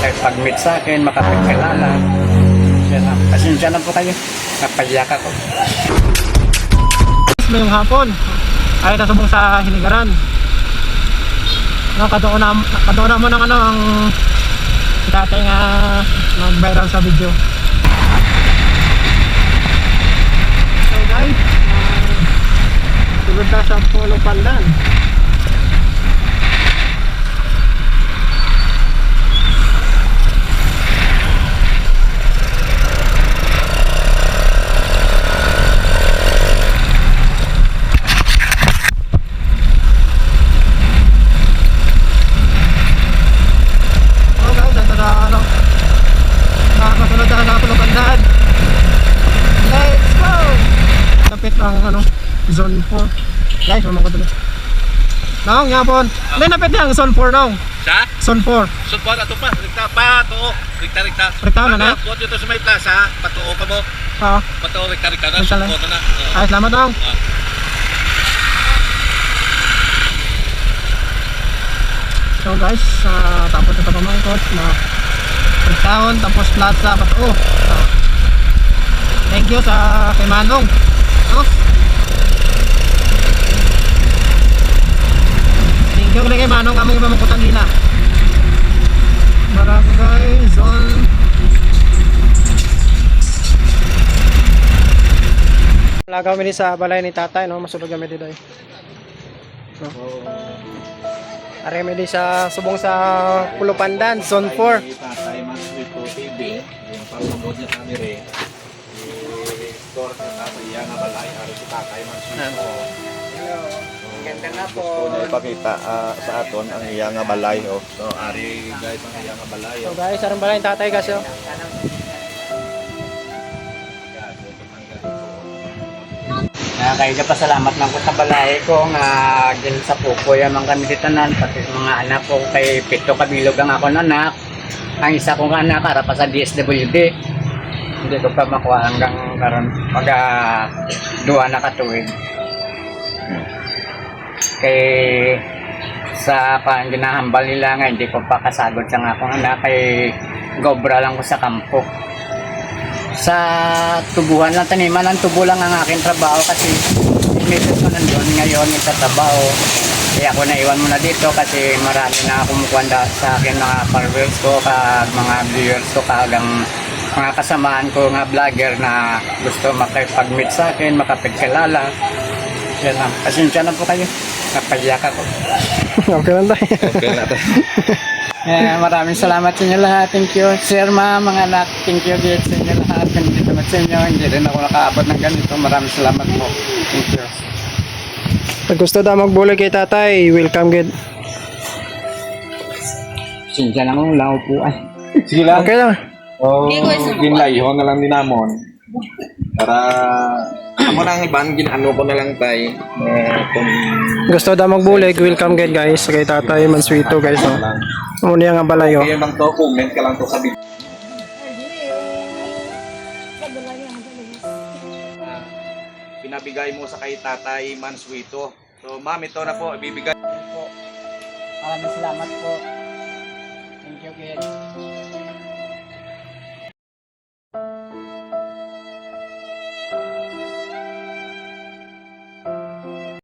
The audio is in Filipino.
makipag-meet sa akin, makapagkilala. Yan lang. Pasensya na po kayo. Napayak ako. Ngayong hapon ay nasubong sa Hinigaran. No, kadoon na kadoon na mo ng ano ang dating uh, nag-viral sa video. So guys, uh, tulad na sa Polo Pandan. Oh guys, ito na ano. Nakakasunod na sa Polo Pandan. Let's go! Kapit ang ano, zone 4. Guys, mamang ko tuloy. Naong, yapon. Hindi, napit niya ang zone 4 naong. Sa? Zone 4. Support ato pa, rikta pa, tuo, rikta rikta. Rikta na na? Kung dito sa may plaza, patuo ka mo, Oo. patuo rikta rikta na, na. support na na. Oo. Ay, salamat naong. So guys, uh, tapos ito pamangkot na Town, tapos plaza, tapos oh. thank you sa kay Manong. No? Thank you kay Manong kami pamangkotan nila. Barangay Zone Lagaw kami sa balay ni tatay, no? Masulog kami dito eh. No? Are kami di sa subong sa Pulo Pandan, Zone 4. Tatay man dito TV, yung panonood niya kami Store sa tatay yan na balay, ari si tatay man dito. Ganda na po. Gusto niya ipakita ah, sa aton ang iya nga balay oh. So ari guys ang iya nga balay So oh. guys, arang balay ni tatay kasi oh. Kaya ka pasalamat ng ko sa balay ko nga gin sa pupoy ang mga kami ditanan pati sa mga anak ko kay pito kabilog ang ako anak. Ang isa kong anak ara pa sa DSWD. Hindi ko pa makuha hanggang karon pag ah, duwa na katuig. Kay sa pang ginahambal nila nga hindi ko pa kasagod sa nga akong anak kay gobra lang ko sa kampo sa tubuhan lang taniman ang tubo lang ang aking trabaho kasi misis ko nandun ngayon sa kaya ako naiwan muna dito kasi marami na kumukuha sa akin mga followers ko kag mga viewers ko kagang mga kasamaan ko nga vlogger na gusto makipag-meet sa akin, makapagkilala. Yan lang. Pasensya na po kayo. Napayak ako. okay lang tayo. Okay na Eh, maraming salamat sa inyo lahat. Thank you. Sir, ma, mga anak. Thank you, dear, sa inyo lahat. Hindi naman sa inyo. Hindi rin ako nakaabot ng ganito. Maraming salamat po. Thank you. Pag gusto daw magbulay kay tatay, welcome good. Sinja lang ang lao po ay. Sige lang. Okay lang. Oh, ginlayho na lang din namon. Para amo nang iban ginano ko na lang tay. Eh, kung Gusto daw magbulay, welcome good guys. Kay tatay, Manswito guys. Oh. lang. Muna yung balay oh. Kaya bang to comment ka lang to sa video. Pinabigay mo sa kay tatay Manswito. So ma'am, ito na po, ibibigay po. Maraming salamat po. Thank you, kid.